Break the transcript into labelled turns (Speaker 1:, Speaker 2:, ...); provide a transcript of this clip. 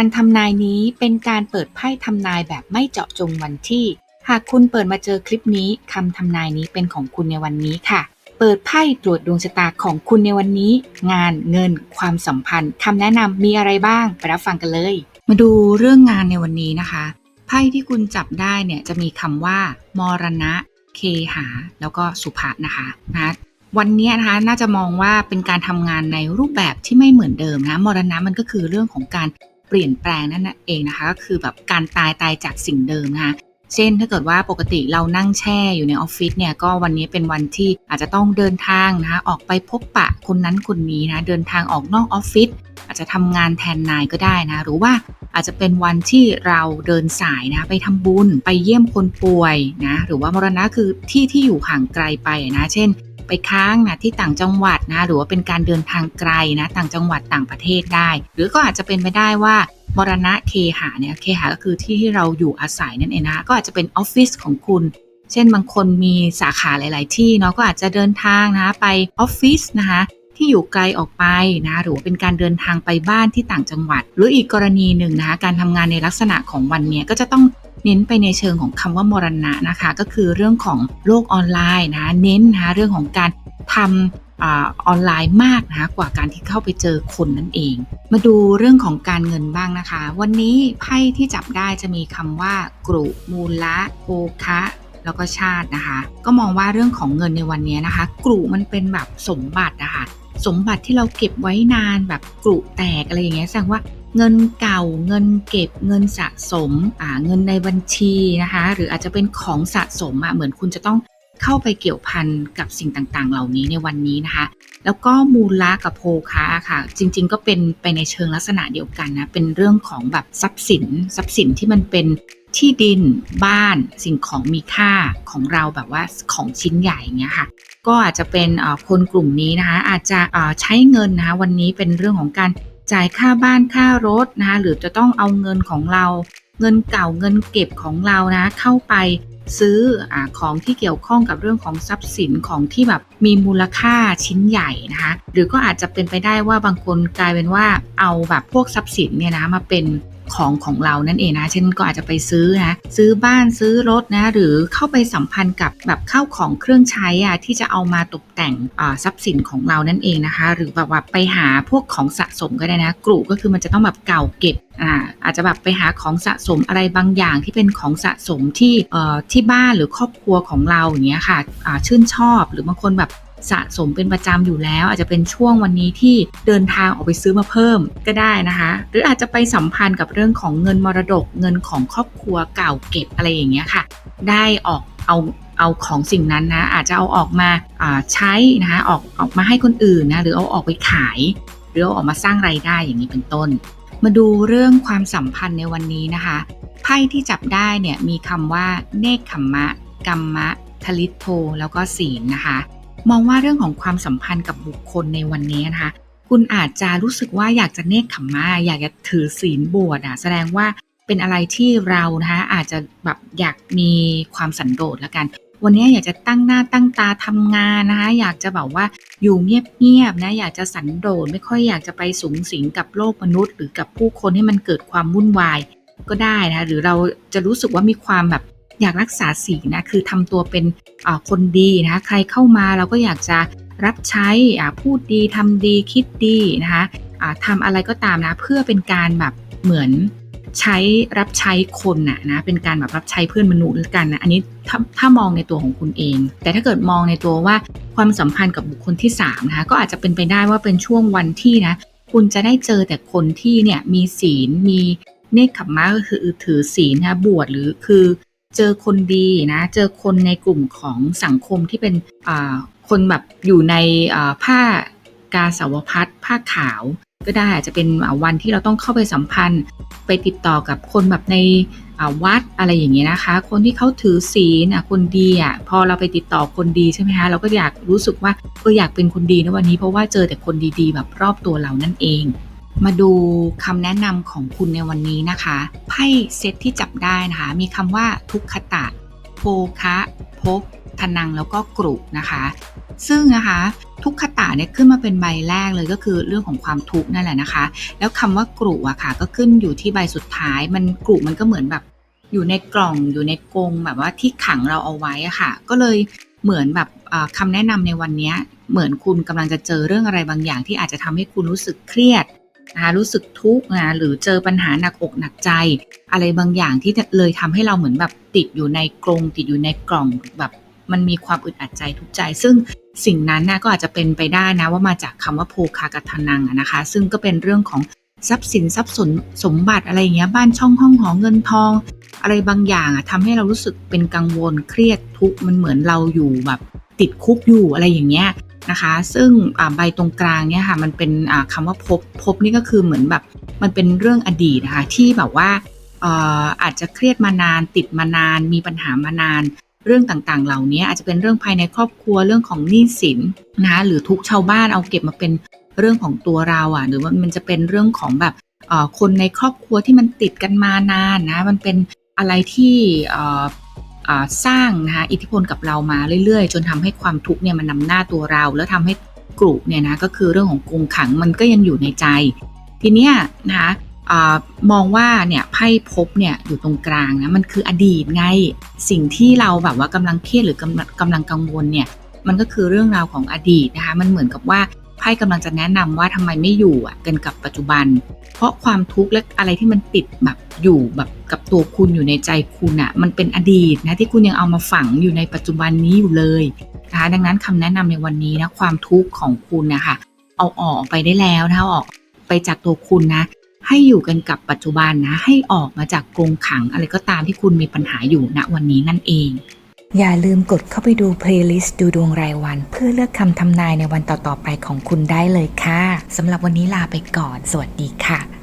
Speaker 1: การทำนายนี้เป็นการเปิดไพ่ทำนายแบบไม่เจาะจงวันที่ หากคุณเปิดมาเจอคลิปนี้คำทำนายนี้เป็นของคุณในวันนี้ค่ะ เปิดไพ่ตรวจดวงชะตาของคุณในวันนี้ งานเงิน ความสัมพันธ์คำแนะนำมีอะไรบ้างไปรับฟังกันเลย มาดูเรื่องงานในวันนี้นะคะไพ่ที่คุณจับได้เนี่ยจะมีคำว่า มรณะ เคหา แล้วก็สุภะนะคะนะวันนี้นะคะน่าจะมองว่าเป็นการทำงานในรูปแบบที่ไม่เหมือนเดิมนะมรณะมันก็คือเรื่องของการ เปลี่ยนแปลงนั่นเองนะคะ ก็คือแบบการตายตายจากสิ่งเดิมนะคะเช่นถ้าเกิดว่าปกติเรานั่งแช่อยู่ในออฟฟิศเนี่ยก็วันนี้เป็นวันที่อาจจะต้องเดินทางนะคะออกไปพบปะคนนั้นคนนี้นะเดินทางออกนอกออฟฟิศอาจจะทำงานแทนนายก็ได้นะหรือว่าอาจจะเป็นวันที่เราเดินสายนะไปทำบุญไปเยี่ยมคนป่วยนะหรือว่ามรณะคือที่ที่อยู่ห่างไกลไปนะ เช่น ไปค้างนะที่ต่างจังหวัดนะหรือว่าเป็นการเดินทางไกลนะต่างจังหวัดต่างประเทศได้ หรือก็อาจจะเป็นไปได้ว่ามรณะเคหะเนี่ยเคหะก็คือที่ที่เราอยู่อาศัยนั่นเองนะก็อาจจะเป็นออฟฟิศของคุณ เช่นบางคนมีสาขาหลาย ๆ ที่เนาะก็อาจจะเดินทางนะไปออฟฟิศนะคะที่อยู่ไกลออกไปนะหรือว่าเป็นการเดินทางไปบ้านที่ต่างจังหวัด หรืออีกกรณีหนึ่งนะคะการทำงานในลักษณะของวันเนี้ยก็จะต้อง เน้นไปในเชิงของคำว่ามรณะนะคะ ก็คือเรื่องของโลกออนไลน์นะเน้นนะคะเรื่องของการทำอาออนไลน์มากนะคะกว่าการที่เข้าไปเจอคนนั่นเอง มาดูเรื่องของการเงินบ้างนะคะ วันนี้ไพ่ที่จับได้จะมีคำว่ากรุมูลละโภคะแล้วก็ชาตินะคะ ก็มองว่าเรื่องของเงินในวันนี้นะคะ กรุมันเป็นแบบสมบัตินะคะสมบัติที่เราเก็บไว้นานแบบกรุแตกอะไรอย่างเงี้ยแสดงว่า เงินเก่าเงินเก็บเงินสะสมอ่าเงินในบัญชีนะคะหรืออาจจะเป็นของสะสมอะเหมือนคุณจะต้องเข้าไปเกี่ยวพันกับสิ่งต่างๆ เหล่านี้ในวันนี้นะคะ แล้วก็มูลละกับโภคะค่ะ จริง ๆ ก็เป็นไปในเชิงลักษณะเดียวกันนะเป็นเรื่องของแบบทรัพย์สินทรัพย์สินที่มันเป็นที่ดินบ้านสิ่งของมีค่าของเราแบบว่าของชิ้นใหญ่เงี้ยค่ะ ก็อาจจะเป็นคนกลุ่มนี้นะคะ อาจจะใช้เงินนะคะวันนี้เป็นเรื่องของการ จ่ายค่าบ้านค่ารถนะคะหรือจะต้องเอาเงินของเรา เงินเก่าเงินเก็บของเรานะเข้าไปซื้ออของที่เกี่ยวข้องกับเรื่องของทรัพย์สินของที่แบบมีมูลค่าชิ้นใหญ่นะคะ หรือก็อาจจะเป็นไปได้ว่าบางคนกลายเป็นว่าเอาแบบพวกทรัพย์สินเนี่ยนะมาเป็น ของของเรานั่นเองนะ เช่นก็อาจจะไปซื้อนะซื้อบ้านซื้อรถนะหรือเข้าไปสัมพันธ์กับแบบเข้าของเครื่องใช้อะที่จะเอามาตกแต่งทรัพย์สินของเรานั่นเองนะคะ หรือแบบว่าไปหาพวกของสะสมก็ได้นะกลุ่ก็คือมันจะต้องแบบเก่าเก็บอ่าอาจจะแบบไปหาของสะสมอะไรบางอย่างที่เป็นของสะสมที่เอ่อที่บ้านหรือครอบครัวของเราอย่างเงี้ยค่ะอ่าชื่นชอบหรือบางคนแบบ สะสมเป็นประจำอยู่แล้ว อาจจะเป็นช่วงวันนี้ที่เดินทางออกไปซื้อมาเพิ่มก็ได้นะคะ หรืออาจจะไปสัมพันธ์กับเรื่องของเงินมรดกเงินของครอบครัวเก่าเก็บอะไรอย่างเงี้ยค่ะ ได้ออกเอาเอาของสิ่งนั้นนะอาจจะเอาออกมาใช้นะคะออกออกมาให้คนอื่นนะหรือเอาออกไปขาย หรือเอาออกมาสร้างไรายได้อย่างนี้เป็นต้น มาดูเรื่องความสัมพันธ์ในวันนี้นะคะไพ่ที่จับได้เนี่ยมีคำว่าเนคขมมะ กัมมะทลิโทแล้วก็ศีลนะคะ มองว่าเรื่องของความสัมพันธ์กับบุคคลในวันนี้นะคะ คุณอาจจะรู้สึกว่าอยากจะเนคขมมาอยากจะถือศีลบวชอะแสดงว่าเป็นอะไรที่เรานะคะอาจจะแบบอยากมีความสันโดษแล้วกัน วันนี้อยากจะตั้งหน้าตั้งตาทำงานนะคะอยากจะแบบว่าอยู่เงียบๆนะอยากจะสันโดษไม่ค่อยอยากจะไปสูงสิงกับโลกมนุษย์ หรือกับผู้คนให้มันเกิดความวุ่นวายก็ได้นะหรือเราจะรู้สึกว่ามีความแบบ อยากรักษาศีลนะคือทำตัวเป็นคนดีนะใครเข้ามาเราก็อยากจะรับใช้พูดดีทำดีคิดดีนะคะทำอะไรก็ตามนะเพื่อเป็นการแบบเหมือนใช้รับใช้คนนะนะเป็นการแบบรับใช้เพื่อนมนุษย์กันนะอันนี้ถ้าถ้ามองในตัวของคุณเอง แต่ถ้าเกิดมองในตัวว่าความสัมพันธ์กับบุคคลที่3นะคะก็อาจจะเป็นไปได้ว่าเป็นช่วงวันที่นะคุณจะได้เจอแต่คนที่เนี่ยมีศีลมีเนคขมมะก็คือถือศีลนะบวชหรือคือ เจอคนดีนะ เจอคนในกลุ่มของสังคมที่เป็นคนแบบอยู่ในผ้ากาสาวพัดผ้าขาว ก็ได้อาจจะเป็นวันที่เราต้องเข้าไปสัมพันธ์ ไปติดต่อกับคนแบบในวัดอะไรอย่างเงี้ยนะคะ คนที่เขาถือศีลคนดีอะพอเราไปติดต่อคนดีใช่ไหมคะเราก็อยากรู้สึกว่าก็อยากเป็นคนดีในวันนี้เพราะว่าเจอแต่คนดีๆ แบบรอบตัวเรานั่นเอง มาดูคำแนะนำของคุณในวันนี้นะคะ ไพ่เซตที่จับได้นะคะ มีคำว่าทุกขตะ โภคะพบทนังแล้วก็กรุนะคะ ซึ่งนะคะทุกขตาเนี่ยขึ้นมาเป็นใบแรกเลยก็คือเรื่องของความทุกข์นั่นแหละนะคะ แล้วคำว่ากรุอะค่ะ ก็ขึ้นอยู่ที่ใบสุดท้าย มันกรุมันก็เหมือนแบบ อยู่ในกล่องอยู่ในกรงแบบว่าที่ขังเราเอาไว้อะค่ะ ก็เลยเหมือนแบบอ่าคำแนะนำในวันนี้เหมือนคุณกำลังจะเจอเรื่องอะไรบางอย่างที่อาจจะทำให้คุณรู้สึกเครียด นะคะรู้สึกทุกข์นะหรือเจอปัญหาหนักอกหนักใจ อะไรบางอย่างที่เลยทำให้เราเหมือนแบบติดอยู่ในกรงติดอยู่ในกล่องแบบมันมีความอึดอัดใจทุกใจ ซึ่งสิ่งนั้นนะก็อาจจะเป็นไปได้นะว่ามาจากคำว่าโภคากัทนังนะคะ ซึ่งก็เป็นเรื่องของทรัพย์สินทรัพย์สนสมบัติอะไรอย่างเงี้ยบ้านช่องห้องหอเงินทอง อะไรบางอย่างอะทำให้เรารู้สึกเป็นกังวลเครียดทุกข์มันเหมือนเราอยู่แบบติดคุกอยู่อะไรอย่างเงี้ย นะคะ ซึ่งใบตรงกลางเนี่ยค่ะมันเป็นอ่าคำว่าพภพบนี่ก็คือเหมือนแบบมันเป็นเรื่องอดีตนะคะที่แบบว่าอาจจะเครียดมานานติดมานาน มีปัญหามานาน เรื่องต่างๆ เหล่านี้อาจจะเป็นเรื่องภายในครอบครัวเรื่องของหนี้สินนะหรือทุกชาวบ้านเอาเก็บมาเป็นเรื่องของตัวเราอะ หรือว่ามันจะเป็นเรื่องของแบบคนในครอบครัวที่มันติดกันมานานนะ มันเป็นอะไรที่ สร้างนะคะอิทธิพลกับเรามาเรื่อยๆ จนทำให้ความทุกข์เนี่ยมันนำหน้าตัวเรา แล้วทำให้กลุ่มเนี่ยนะก็คือเรื่องของกรงขังมันก็ยังอยู่ในใจ ทีเนี้ยนะคะมองว่าเนี่ยไพ่พบเนี่ยอยู่ตรงกลางนะมันคืออดีตไงสิ่งที่เราแบบว่ากำลังเครียดหรือกำลังกำลังกังวลเนี่ยมันก็คือเรื่องราวของอดีตนะคะมันเหมือนกับว่า ไพ่กำลังจะแนะนำว่าทำไมไม่อยู่อะกันกับปัจจุบัน เพราะความทุกข์และอะไรที่มันติดแบบอยู่แบบกับตัวคุณอยู่ในใจคุณอะ มันเป็นอดีตนะที่คุณยังเอามาฝังอยู่ในปัจจุบันนี้อยู่เลยนะคะดังนั้นคำแนะนำในวันนี้นะความทุกข์ของคุณนะคะเอาออกไปได้แล้วนะคะเอาออกไปจากตัวคุณนะ ให้อยู่กันกับปัจจุบันนะ ให้ออกมาจากกรงขังอะไรก็ตามที่คุณมีปัญหาอยู่ณวันนี้นั่นเอง
Speaker 2: อย่าลืมกดเข้าไปดูเพลย์ลิสต์ดูดวงรายวัน เพื่อเลือกคำทำนายในวันต่อๆไปของคุณได้เลยค่ะสำหรับวันนี้ลาไปก่อน สวัสดีค่ะ